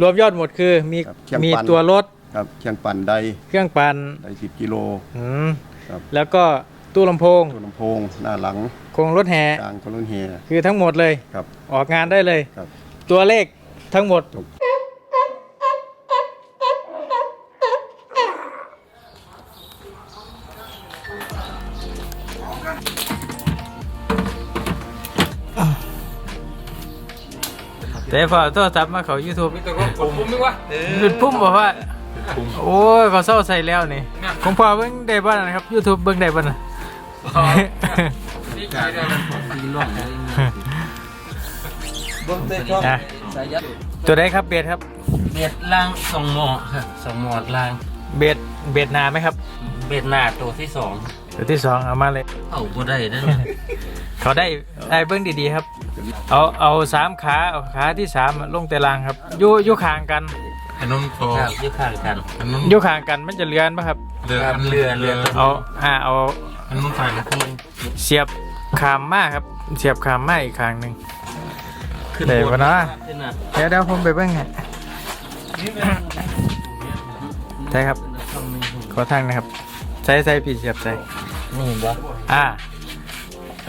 รวมยอดหมดคือมีครับเครื่องมีปั่น ตัวรถครับเครื่องปั่นไดเครื่องปั่นไดสิบกิโล อืมครับ แล้วก็ตู้ลำโพงตัวลำโพงหน้าหลังโครงรถแห่กลางคนรุ่นเฮียคือทั้งหมดเลย ครับออกงานได้เลย ครับ ตัวเลขทั้งหมด ถูก แต่พอโทรศัพท์มาเขา YouTube มีแต่ก็ผมผมนึกว่าหยุดพุ่มบอกว่า โอ้ยเขาเศร้าใส่แล้วนี่ของพ่อเบิ่งได้บ้านนะครับ YouTube เบิ่งได้บ้านนะ นี่ใจเลยนะอะตัวใดครับเบสครับ เบ็ดล่างสองหมอครับสองหมอดล่างเบสเบสหนาไหมครับ เบ็ดหน้าตัวที่สอง ตัวที่สองเอามาเลย เอาบ่ได้เด้อเขาได้ได้เบิ้งดีๆครับ เอาเอาสามขาเอาขาที่สามอะลงแต่ลางครับอยู่อยู่ข้างกันอันนู้นพอครับอยึดข้างกันอันนู้นอยู่ข้างกันมันจะเลือนปะครับ เรือครับอันเรือเรือเอาอ่าเอาอันนู้นฝ่ายลำโพงเสียบขามมาครับ เสียบขามมาอีกข้างหนึ่งขึ้นได้บปะนเนาะขึ้นน่ะเดี๋ยวเดี๋ยวผมไปเบิ้งฮะใช่ครับขอทางนะครับใส่ใส่พี่เสียบใส่ นี่บ่อ่า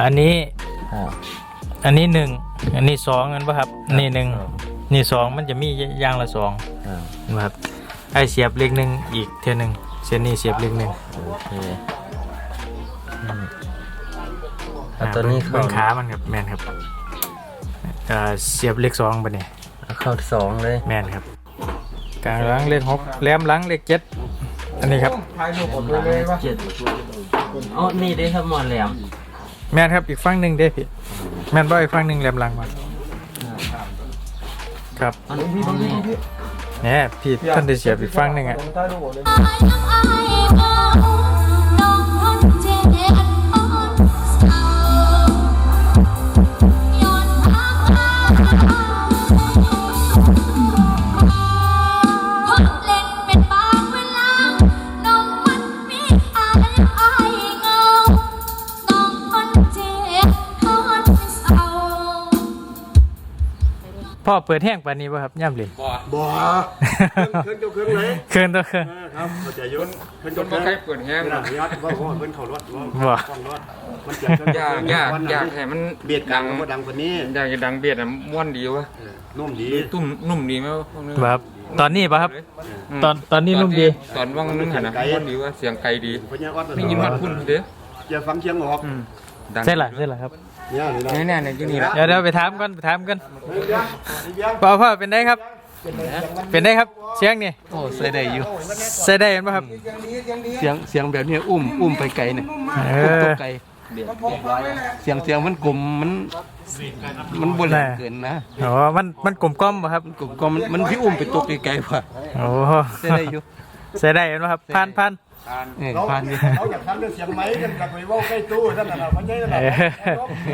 อันนี้ อ่าอันนี้หนึ่ง อันนี้สองเงินปะครับ นี่หนึ่ง นี่สองมันจะมีอย่างละสองอ่านะครับ ไอเสียบเลขหนึ่งอีกเท่าหนึ่งเส้นนี้เสียบเลขหนึ่งโอเคเอาตัวนี้เบื้เข้าองขามันครับแมนครับเอ่อเสียบเลขสองไปเนี่ยเอาเข้าสองเลยแมนครับ กลางหลังเลขหกแหลมหลังเลขเจ็ดอันนี้ครับ เจ็ด อ๋อนี่ได้ครับหมอดแหลมแมนครับอีกฝั่งหนึ่งเด้พี่แมนบ่อีกฝั่งหนึ่งแหลมหลังมาครับอันนี้พี่พี่พี่แหน่พี่ท่านได้เสียบอีกฝั่งหนึ่งอะ พ่อเปิดแห้งปานนี้ป่ะครับย่ำเลยบ่บ่เครื่องเจ้าเครื่องเลยเคินตัวเคินครับเข้าใจยุ่นเครื่องจเจ้านเคบ่รื่องใครเปิดแห้งเวลานะญาติว่าว่าเพิ่นเข้ารถว่าบ่ต้องรถมันเจ็บเครื่องอยากอยากอยากให้มันเบียดดังก็ดังกว่านี้อยากจะดังเบียดอะม้วนดีวะเออนุ่มดีตุ้มนุ่มดีไหมวะพวกนี้ครับ ตอนนี้ป่ะครับ มตอนตอนนี้นุ่มดี ตอนว่างนึงหันนะม้วนดีวะเสียงไกลดีพญาออดไม่ยินฮอดพุ่นเด้อจะฟังเสียงออกอืมดังใช่ละใช่ละครับ เนี่ยนี่นะแน่ๆเนี่ยที่นี่ละเดี๋ยวเดี๋ยวไปถามกันไปถามกันเฮ้ยเดี๋ยวเดี๋ยวพ่อพ่อเป็นได้ครับ เป็นได้ครับ เสียงนี่โอ้ใส่ได้อยู่ใส่ได้เห็นป่ะครับ เสียงเสียงแบบนี้อุ้มอุ้มไปไกลเนี่ยเออุ้มอตกไกลเสียงเสียงมันกลมมันมันบนแน่เกินนะอ๋อมันมันกลมกล้อมป่ะครับกลมก็มันมันพี่อุ้มไปตกไกลๆว่ะโอ้ใส่ได้อยู่ใส่ได้เห็นป่ะครับพันพัน เออเราผ่านดิเราอยากทำเรื่องเสียงไหมกันอยากไปเว่าใกล้ตู้ท่านน่ะมันใช่นั่นเอน่ะ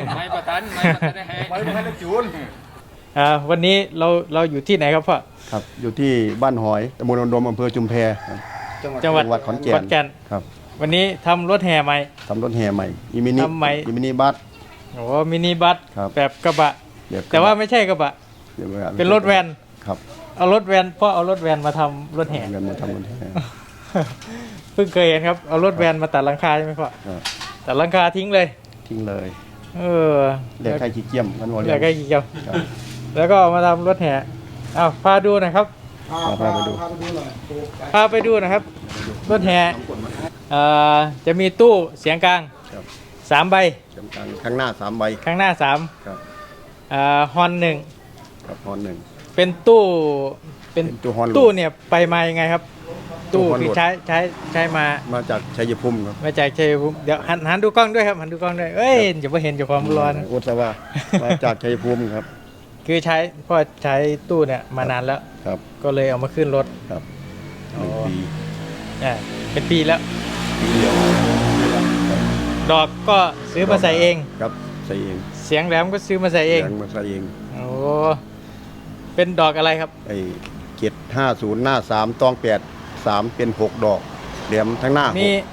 อไม่ประทันไม่ประทันได้ให้ไว้ไม่ให้จูน อ่าวันนี้เราเราอยู่ที่ไหนครับพ่อ ครับอยู่ที่บ้านหอยตำบลอนดมอำเภอชุมแพจังหวัดขอนแก่ขอนนแก่น ครับวันนี้ทำรถแห่ใหม่ ทำรถแห่ใหม่อีมินิทำใหม่ อีมินิบัส โอ้มินิบัสครับ แบบกระบะเดี๋ยแต่ว่าไม่ใช่กระบะดี๋ยวว่าเป็นรถแวน ครับเอารถแวนพ่อเอารถแวนมาทำรถแห่ เงินมาทำรถแห่เพิ่งเคยเห็นครับ เอารถแวนมาตัดหลังคาใช่ไหมพ่อครับตัดหลังคาทิ้งเลย ทิ้งเลย เออเรียกใครขี้เกียจมันว่าเหลือแค่กี่เกียวครับแล้วก็เอามาทำรถแห่อ้าวพาดูหน่อยครับเอาพาไปดูพาไปดูหนะครับรถแห่เอ่อจะมีตู้เสียงกลางครับสามใบจำกังข้างหน้าสามใบข้างหน้าสามครับเอ่อฮอนหนึ่งครับฮอนหนึ่งเป็นตู้เป็นเป็นตู้ฮอนตู้เนี่ยไปมายังไงครับ ตู้ตู้ฮอนคือโหลดใช้ใช้ใช้มามาจากชัยภูมิครับมาจากชัยภูมิเดี๋ยวหันหันดูกล้องด้วยครับหันดูกล้องด้วยเอ้ยอย่าไปเห็นจากความร้อนอุตสาหะมาจากชัยภูมิครับ คือใช้พ่อใช้ตู้เนี่ยมานานแล้วครับ ก็เลยเอามาขึ้นรถครับหอ๋อนึ่งปีอ่าเป็นปีแล้วปีเดียวดอกก็ซื้อมาใส่เองครับใส่เอง เสียงแหลมก็ซื้อมาใส่เองลี้ยมาใส่เองโอ้เป็นดอกอะไรครับไอ้เจ็ดห้าศูนย์หน้าสามตองแปด สามเป็นหกดอก เหลี่ยมทั้งหน้ามีหก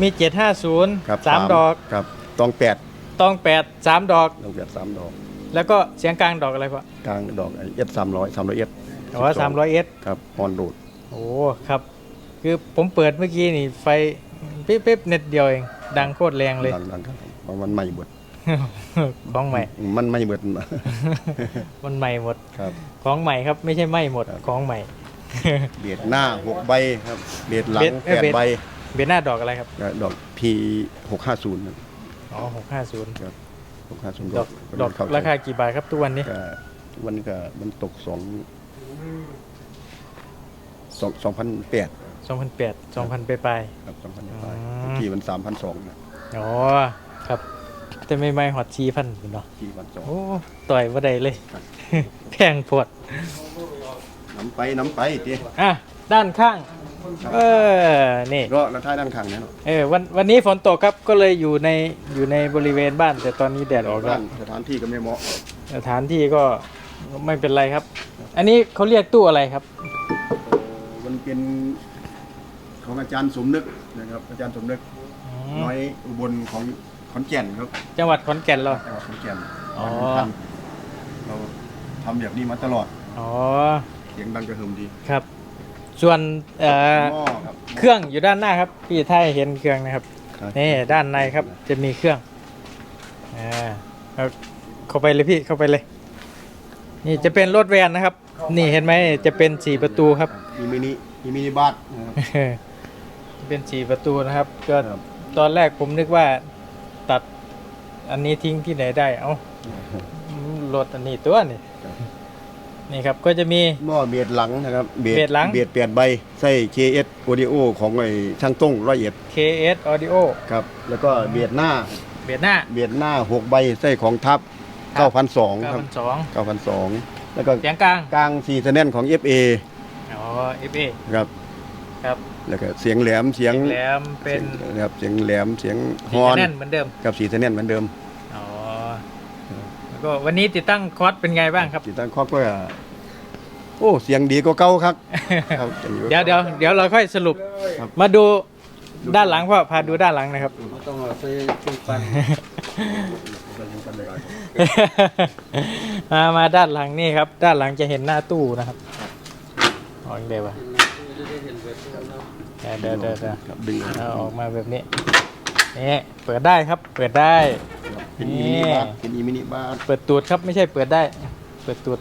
มีเจ็ดห้าศูนย์ครับสามดอกครับตองแปดตองแปดสามดอก ตองแปดสามดอก แล้วก็เสียงกลางดอกอะไรพ่อกลางดอกไอ้เอสสามร้อยสามร้อยเอสแต่ว่า300 s ครับออนโรดโอ้ครับ คือผมเปิดเมื่อกี้นี่ไฟปิ๊บปิ๊บเน็ตเดียวเอง ดังโคตรแรงเลย ดังๆครับมันไม่เบิดของใหม่ มันไม่เบิด มันใหม่หมด ครับ ของใหม่ครับไม่ใช่ไม่หมด ครับ ของใหม่ เบียดหน้าหกใบครับเบียดหลังเบียดเอ้แปยดเบียดใบเบียร์หน้าดอกอะไรครับ แล้วดอกพีหกห้าศูนย์อ๋อหกห้าศูนย์หกห้าศูนย์ดอกดอกราคากี่บาทครับทุกวันนี้ก็วันนี้ก็มันตกสองสองสองพันแปดสองพันแปดสองพันไปลายครับสองพันอืปลายมที่มันสามพันสองนะๆอ๋อครับ แต่ไม่ไม่หอดชีพันเนาะที่พันสองโอ้ต่อยว่าใดเลย แพงปวด น้ำไปน้ำไปทีอะด้านข้าง เออ นี่ ก็แล้วท้ายด้านข้างเนี่ยเนาะเออวันวันนี้ฝนตกครับก็เลยอยู่ในอยู่ในบริเวณบ้าน แต่ตอนนี้แดดออกแล้ด้าวนสถานที่ก็ไม่เหมาะสถานที่ก็ไม่เป็นไรครับ อันนี้เขาเรียกตู้อะไรครับเอ่อมันเป็นของอาจารย์สมนึกนะครับ อาจารย์สมนึกอืมน้อยอุบลของขอนแก่นครับ จังหวัดขอนแก่นเราจังหวัดขอนแก่นอ๋อทำเราทำแบบนี้มาตลอด อ๋อเสียงดังกระหึ่มดีครับ ส่วนเอ่อหม้อครับ เครื่องอยู่ด้านหน้าครับ พี่ถ้าเห็นเครื่องนะครับครับ นี่ด้านในครับจะมีเครื่องอ่าเอาเข้าไปเลยพี่เข้าไปเลย นี่จะเป็นรถแวนนะครับ นี่เห็นไหมจะเป็นสี่ประตูครับ มีมินิมีมินิบัสนะครับเป็นสี่ประตูนะครับ ก็ครับ ตอนแรกผมนึกว่าตัดอันนี้ทิ้งที่ไหนได้ เอ้าอืมรถอันนี้ตัวนี่ นี่ครับก็จะมี หม้อเบียดหลังนะครับเบียดหลัง เบียดแปดใบไส้ KS Audio ของไอ้ช่างต้งร้อยเอ็ด KS Audio ครับแล้วก็เบียดหน้าเบียดหน้า เบียดหน้าหกใบไส้ของทัพครับ 9,200ครับ9,200 9,200แล้วก็เสียงกลางกลาง4คะแนนของ FA อ๋อ FA ครับครับแล้วก็เสียงแหลมเสียงแหลมเป็นครับเสียงแหลมเสียงฮสีอนแน่นเหมือนเดิม กับสีคะแนนเหมือนเดิมอ๋อแล้ว ก็วันนี้ติดตั้งคอร์สเป็นไงบ้างครับ ติดตั้งครอบก็โอ้เสียงดีกว่าเก่าครับครับสีงกาเดี๋ยวเดี๋ยวเดี๋ยวเราค่อยสรุป ครับมาดูด้านหลังพ่อพาดูด้านหลังนะครับต้องเอาใส่ชุดปันมามาด้านหลังนี่ครับ ด้านหลังจะเห็นหน้าตู้นะครับออกเดี๋ยววะเดี๋ยวเดี๋ยวเดี๋ยวเดี๋ยวครับดึงเอาออกมาแบบนี้นี่เปิดได้ครับ เปิดได้ เป็นอีมินิบาร์เป็นอีมินิบาร์เปิดตูดครับไม่ใช่เปิดได้ เปิดตูด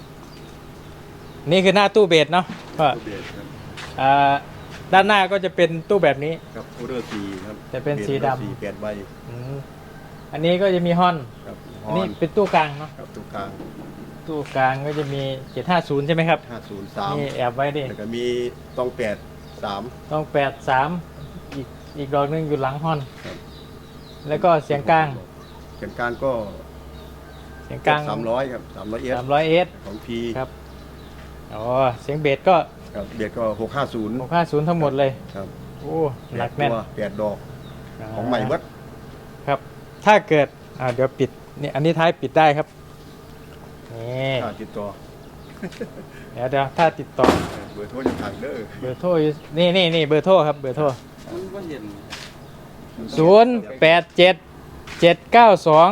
นี่คือหน้าตู้เบสเนาะก็เบสครับอ่าด้านหน้าก็จะเป็นตู้แบบนี้ ครับโอเดอร์สีครับแต่เป็นสีดำ สีแปดใบอืมอันนี้ก็จะมีฮอนครับอันนี้เป็นตู้กลางเนาะครับตรงกลางตู้กลางก็จะมี 750 ใช่ไหมครับ 503นี่แอบไว้ดิแล้วก็มีต้องแปดสามต้อง83อีกอีกดอกหนึงอยู่หลังฮอนครับแล้วก็เสียงกลาง เสียงกลางก็เสียงกลางสามร้อยครับสามร้อยเอส300 s ของพีครับอ๋อเสียงเบสก็ครับเบียดก็หกห้าศูนย์650ทั้งหมดเลยครับโอ้หนักแน่นตัวแปดดอกของใหม่เบิดครับ ถ้าเกิดอ่าเดี๋ยวปิดนี่อันนี้ท้ายปิดได้ครับนี่ค่าติดต่อเดี๋ยวเดี๋ยวถ้าติดต่อเบอร์โทรอยู่ทางเด้อเบอร์โทรอยู่นี่นี่นี่เบอร์โทรครับเบอร์โทรมันบ่เห็นศูนย์แปดเจ็ด เจ็ดเก้าสอง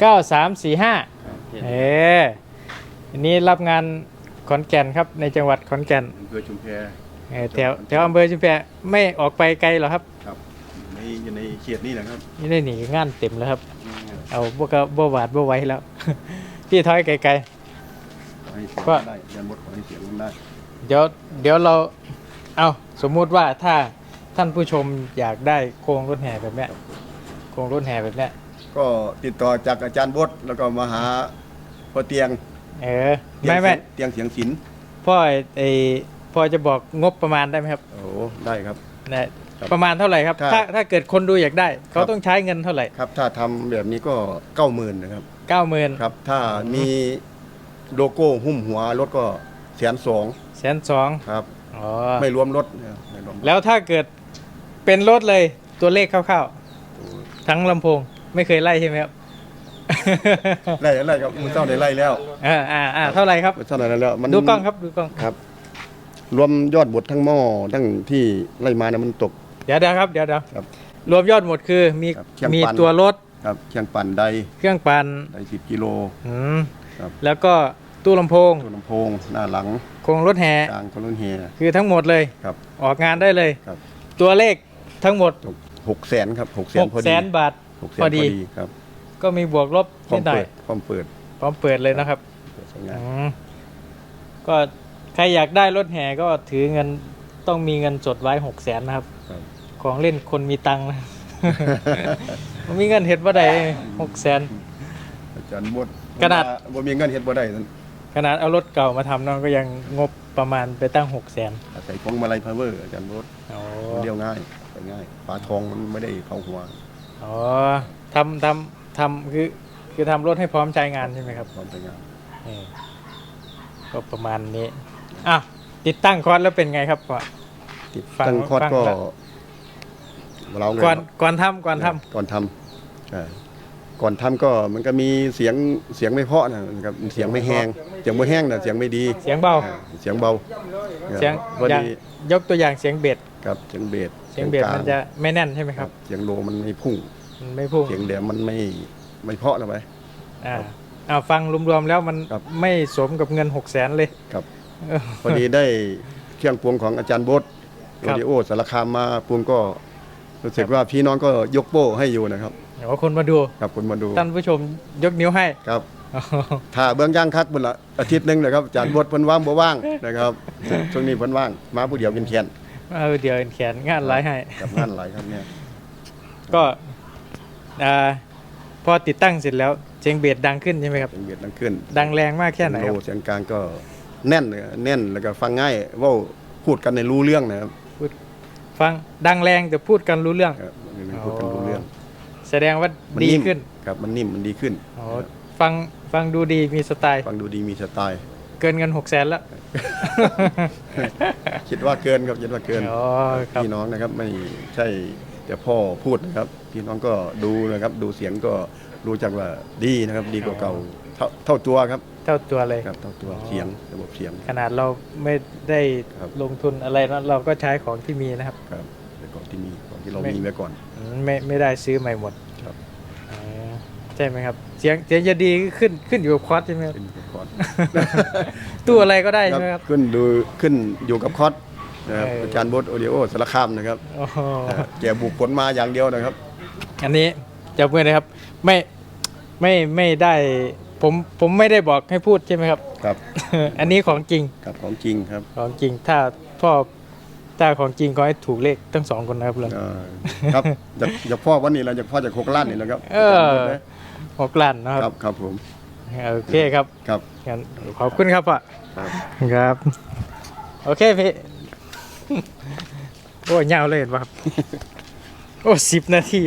เก้าสามสี่ห้าเอออันนี้รับงานขอนแก่นครับในจังหวัดขอนแก่นอำเภอชุมแพเออแถวแถวอำเภอชุมแพไม่ออกไปไกลหรอกครับครับในอยู่ในเขตนี้นะครับนี่ได้หนีงานเต็มแล้วครับ เอาบวกบวหวาดบวไหว้แล้ว พี่ถอยไกลขอให้เสียงว่าได้ยันหมดขอให้เสียงได้ๆเดี๋ยวเดี๋ยวเราเอาสมมุติว่าถ้าท่านผู้ชมอยากได้โครงรถแห่แบบเนี้ย โครงรถแห่แบบเนี้ยก็ติดต่อจากอาจารย์บดแล้วก็มาหาพ่อเตียงเออเตียงไม่ไม่เตียงเสียงศิลป์พ่อไอ้ไอพ่อจะบอกงบประมาณได้ไหมครับโอ้ได้ครับนะครับประมาณเท่าไหร่ครับ ถ้าถ้าถ้าเกิดคนดูอยากได้ เขาครับต้องใช้เงินเท่าไหร่ครับ ถ้าทำแบบนี้ก็เก้าหมื่นนะครับเก้าหมื่นครับ ถ้ามีโลโก้หุ้มหัวรถก็แสนสองแสนสองครับอ๋อไม่รวมรถนะครับไม่รวมรถแล้วถ้าเกิดเป็นรถเลยตัวเลขคร่าวๆ ทั้งลำโพงไม่เคยไล่ใช่ไหมครับ ไล่ไล่ครับมือเจ้าได้ไล่แล้วอ่าอ่าอ่าเท่าไหร่ครับมือเจ้าได้ไล่แล้วมันดูกล้องครับดูกล้องครับ รวมยอดบททั้งหม้อทั้งที่ไล่มาเนี่ยมันตก เดี๋ยวเดี๋ยวครับเดี๋ยวเดี๋ยวครับรวมยอดหมดคือมีครับเครื่องมีปั่นตัวรถครับเชียงปั่นใดเครื่องปั่นใดสิบกิโลอืมครับแล้วก็ตู้ลำโพงตู้ลำโพงหน้าหลังโครงรถแห่กลางคนรุ่นเฮียคือทั้งหมดเลยครับออกงานได้เลยครับตัวเลขทั้งหมด หกแสนครับหกแสน6พอแสดีนบาท หกแสนพพออดี ดีครับก็มีบวกลบพร้อนิมดหน่อเปิยดพร้อมเปิดพร้อมเปิดเลยนะครับใช้งานอืมก็ใครอยากได้รถแห่ก็ถือเงินต้องมีเงินสดไว้หกแสนนะครับ ครับ ของเล่นคนมีตังค์นะ มันมีเงินเห็ดว่าใดหกแสน อาจารย์บดกระดาษ บ่มีเงินเฮ็ดบ่ได้นั่นขนาดเอารถเก่ามาทำเนาะก็ยังงบประมาณไปตั้งหกแสนอาศัยของมาลัยพาวเวอร์อาจารย์บดอ๋อมันเรียวง่าย ไปง่ายปลาทองมันไม่ได้เข้าหัวอ๋อทำทำทำคือคือทำรถให้พร้อมใช้งานใช่ไหมครับพร้อมใช้งานนี่ก็ประมาณนี้อะติดตั้งคอร์สแล้วเป็นไงครับพ่อติดฟังตั้งคอร์ดฟังก็แล้วเราไงก่อนก่อนทำก่อนทำก่อนทำใช่ก่อนทำก็มันก็มีเสียงเสียงไม่เพราะนะครับเสียงไม่แห้งเสียงไม่แห้งนะเสียงไม่ดี เสียงเบาอ่าเสียงเบาเสียงพออย่างดียกตัวอย่างเสียงเบส ครับเสียงเบสเสียงเบสกลามันจะไม่แน่นใช่ไหมครับ เสียงโลมันไม่พุ่งมันไม่พุ่งเสียงแหลมมันไม่ไม่เพราะนะไปอ่าเอาฟังรวมๆแล้วมันครับไม่สมกับเงินหกแสนเลยครับเออพอดีได้เครื่องปรุงของอาจารย์บดครัโรบดิโอสารคามมาปรุงก็รู้สึกว่าพี่น้องก็ยกโป้ให้อยู่นะครับเดี๋ยวคนมาดูครับคุณมาดูท่านผู้ชมยกนิ้วให้ครับถ้าเบื้องย่างคักบุญละอาทิตย์หนึงนะครับอาจารย์บดเพิ่นว่างบ่ว่างนะครับช่วงนี้เพิ่นว่างมาผู้เดียวเป็นแคน เออเดี๋ยวแขนงานไลฟ์ให้ กับงานหลายครับเนี่ยก็อ่าพอติดตั้งเสร็จแล้วเสียงเบสดังขึ้นใช่ไหมครับเสียงเบียดดังขึ้นดังแรงมากแค่ไหนโลครับเสียงกลางก็แน่นเลยแน่นแล้วก็ฟังง่ายเว่าพูดกันในรู้เรื่องนะครับฟังดังแรงแต่พูดกันรู้เรื่อง ครับพูดกันรู้เรื่องแสดงว่ามัดีนิ่มขึ้นครับมันนิ่มมันดีขึ้น อ๋อฟังฟังดูดีมีสไตล์ ฟังดูดีมีสไตล์ เกินเงินหกแสนแล้ว คิดว่าเกินครับคิดว่าเกินอ๋อครับ พี่น้องนะครับไม่ใช่แต่พ่อพูดนะครับ พี่น้องก็ดูนะครับ ดูเสียงก็รู้จักว่าดีนะครับ ดีกว่าเก่าเท่าเท่าตัวครับเท่าตัวเลย ครับเท่าตัวอ๋อ เสียงระบบเสียง ขนาดเราไม่ได้ครับ ลงทุนอะไรนะเราก็ใช้ของที่มีนะครับ ครับแต่ก่อนที่มีก่อนที่เราไม่ มีไว้ก่อน อืมไม่ไม่ได้ซื้อใหม่หมดครับอ๋อ ใช่ไหมครับ เสียงเสียงจะดีขึ้นขึ้นอยู่กับคอร์สใช่ไหมครับเป็นก่อนตู้อะไรก็ได้ครัใช่ไหมครับ ขึ้นดูขึ้นอยู่กับคอสนะครับเอออ อาจารย์บดโอเดีโอสารคามนะครับโอ้โหอ่าแกบุกผลมาอย่างเดียวนะครับ อันนี้จับมือนะครับ ไม่ไม่ไม่ได้ ผมผมไม่ได้บอกให้พูดใช่ไหมครับ ครับอันนี้ของจริงครับของจริงครับของจริง ถ้าพ่อถ้าของจริงก็ให้ถูกเลขทั้งสองคนนะครับเลยเอ่อครับจากจากพ่อวันนี้เราจากพ่อจากโคกล้านนี่แหละครับเออาจารย์บดนะ หกล้านนะคครัรับบครับผมโอเคครับครับงั้นขอบคุณครับพ่อครับ ครับ โอเคพี่ โอ้ยยาวเลยเห็นป่ะครับ โอ้สิบนาที